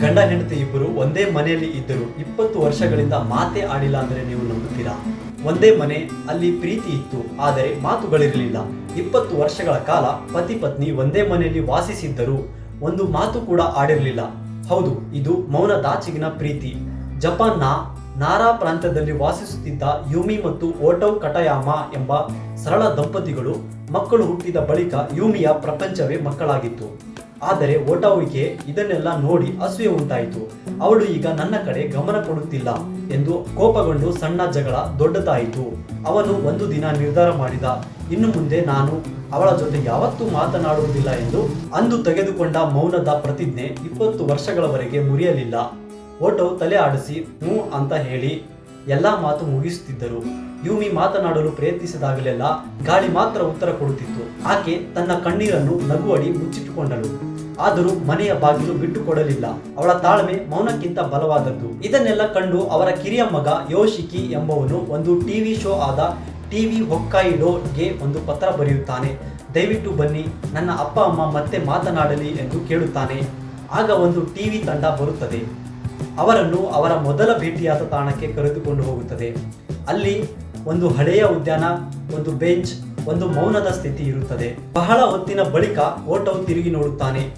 ಗಂಡ ಹೆಂಡತಿ ಇಬ್ಬರು ಒಂದೇ ಮನೆಯಲ್ಲಿ ಇದ್ದರು. ಇಪ್ಪತ್ತು ವರ್ಷಗಳಿಂದ ಮಾತೇ ಆಡಿಲ್ಲ ಅಂದರೆ ನೀವು ನಂಬುತ್ತೀರಾ? ಒಂದೇ ಮನೆ, ಅಲ್ಲಿ ಪ್ರೀತಿ ಇತ್ತು, ಆದರೆ ಮಾತುಗಳಿರಲಿಲ್ಲ. ಇಪ್ಪತ್ತು ವರ್ಷಗಳ ಕಾಲ ಪತಿ ಪತ್ನಿ ಒಂದೇ ಮನೆಯಲ್ಲಿ ವಾಸಿಸಿದ್ದರು. ಒಂದು ಮಾತು ಕೂಡ ಆಡಿರಲಿಲ್ಲ. ಹೌದು, ಇದು ಮೌನ ದಾಚಿಗಿನ ಪ್ರೀತಿ. ಜಪಾನ್ನ ನಾರಾ ಪ್ರಾಂತ್ಯದಲ್ಲಿ ವಾಸಿಸುತ್ತಿದ್ದ ಯೂಮಿ ಮತ್ತು ಓಟೌ ಕಟಯಾಮ ಎಂಬ ಸರಳ ದಂಪತಿಗಳು ಮಕ್ಕಳು ಹುಟ್ಟಿದ ಬಳಿಕ ಯೂಮಿಯ ಪ್ರಪಂಚವೇ ಮಕ್ಕಳಾಗಿತ್ತು. ಆದರೆ ಓಟಾವಿಗೆ ಇದನ್ನೆಲ್ಲ ನೋಡಿ ಅಸೂಯೆ ಉಂಟಾಯಿತು. ಅವಳು ಈಗ ನನ್ನ ಕಡೆ ಗಮನ ಕೊಡುತ್ತಿಲ್ಲ ಎಂದು ಕೋಪಗೊಂಡು ಸಣ್ಣ ಜಗಳ ದೊಡ್ಡದಾಯಿತು. ಅವನು ಒಂದು ದಿನ ನಿರ್ಧಾರ ಮಾಡಿದ. ಇನ್ನು ಮುಂದೆ ನಾನು ಅವಳ ಜೊತೆ ಯಾವತ್ತೂ ಮಾತನಾಡುವುದಿಲ್ಲ ಎಂದು ಅಂದು ತೆಗೆದುಕೊಂಡ ಮೌನದ ಪ್ರತಿಜ್ಞೆ ಇಪ್ಪತ್ತು ವರ್ಷಗಳವರೆಗೆ ಮುರಿಯಲಿಲ್ಲ. ಓಟೋ ತಲೆ ಆಡಿಸಿ, ಹ್ಞೂ ಅಂತ ಹೇಳಿ ಎಲ್ಲಾ ಮಾತು ಮುಗಿಸುತ್ತಿದ್ದರು. ಯೂಮಿ ಮಾತನಾಡಲು ಪ್ರಯತ್ನಿಸಿದಾಗಲೆಲ್ಲ ಗಾಳಿ ಮಾತ್ರ ಉತ್ತರ ಕೊಡುತ್ತಿತ್ತು. ಆಕೆ ತನ್ನ ಕಣ್ಣೀರನ್ನು ನಗುವಡಿ ಮುಚ್ಚಿಟ್ಟುಕೊಂಡಳು. ಆದರೂ ಮನೆಯ ಬಾಗಿಲು ಬಿಟ್ಟುಕೊಡಲಿಲ್ಲ. ಅವಳ ತಾಳ್ಮೆ ಮೌನಕ್ಕಿಂತ ಬಲವಾದದ್ದು. ಇದನ್ನೆಲ್ಲ ಕಂಡು ಅವರ ಕಿರಿಯ ಮಗ ಯೋಶಿಕಿ ಎಂಬವನು ಒಂದು ಟಿವಿ ಶೋ ಆದ ಟಿವಿ ಹೊಕ್ಕಾಯಿಡೋಗೆ ಒಂದು ಪತ್ರ ಬರೆಯುತ್ತಾನೆ. ದಯವಿಟ್ಟು ಬನ್ನಿ, ನನ್ನ ಅಪ್ಪ ಅಮ್ಮ ಮತ್ತೆ ಮಾತನಾಡಲಿ ಎಂದು ಕೇಳುತ್ತಾನೆ. ಆಗ ಒಂದು ಟಿವಿ ತಂಡ ಬರುತ್ತದೆ. ಅವರನ್ನು ಅವರ ಮೊದಲ ಭೇಟಿಯಾದ ತಾಣಕ್ಕೆ ಕರೆದುಕೊಂಡು ಹೋಗುತ್ತದೆ. ಅಲ್ಲಿ ಒಂದು ಹಳೆಯ ಉದ್ಯಾನ, ಒಂದು ಬೆಂಚ್, ಒಂದು ಮೌನದ ಸ್ಥಿತಿ ಇರುತ್ತದೆ. ಬಹಳ ಹೊತ್ತಿನ ಬಳಿಕ ಓಟವು ತಿರುಗಿ ನೋಡುತ್ತಾನೆ.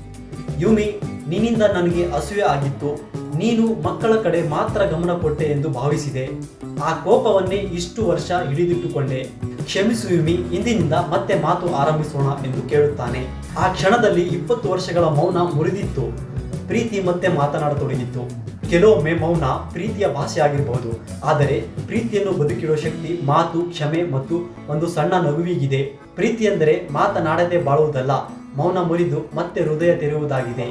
ಯುಮಿ, ನಿನ್ನಿಂದ ನನಗೆ ಅಸೂಯೆ ಆಗಿತ್ತು. ನೀನು ಮಕ್ಕಳ ಕಡೆ ಮಾತ್ರ ಗಮನ ಕೊಟ್ಟೆ ಎಂದು ಭಾವಿಸಿದೆ. ಆ ಕೋಪವನ್ನೇ ಇಷ್ಟು ವರ್ಷ ಹಿಡಿದಿಟ್ಟುಕೊಂಡೆ. ಕ್ಷಮಿಸು ಯುಮಿ, ಇಂದಿನಿಂದ ಮತ್ತೆ ಮಾತು ಆರಂಭಿಸೋಣ ಎಂದು ಕೇಳುತ್ತಾನೆ. ಆ ಕ್ಷಣದಲ್ಲಿ ಇಪ್ಪತ್ತು ವರ್ಷಗಳ ಮೌನ ಮುರಿದಿತ್ತು. ಪ್ರೀತಿ ಮತ್ತೆ ಮಾತನಾಡತೊಡಗಿತ್ತು. ಕೆಲವೊಮ್ಮೆ ಮೌನ ಪ್ರೀತಿಯ ಭಾಷೆಯಾಗಿರಬಹುದು ಆದರೆ ಪ್ರೀತಿಯನ್ನು ಬದುಕಿಡುವ ಶಕ್ತಿ, ಮಾತು, ಕ್ಷಮೆ ಮತ್ತು ಒಂದು ಸಣ್ಣ ನಗುವಿಗಿದೆ. ಪ್ರೀತಿ ಎಂದರೆ ಮಾತನಾಡದೆ ಬಾಳುವುದಲ್ಲ, ಮೌನ ಮುರಿದು ಮತ್ತೆ ಹೃದಯ ತೆರೆಯುವುದಾಗಿದೆ.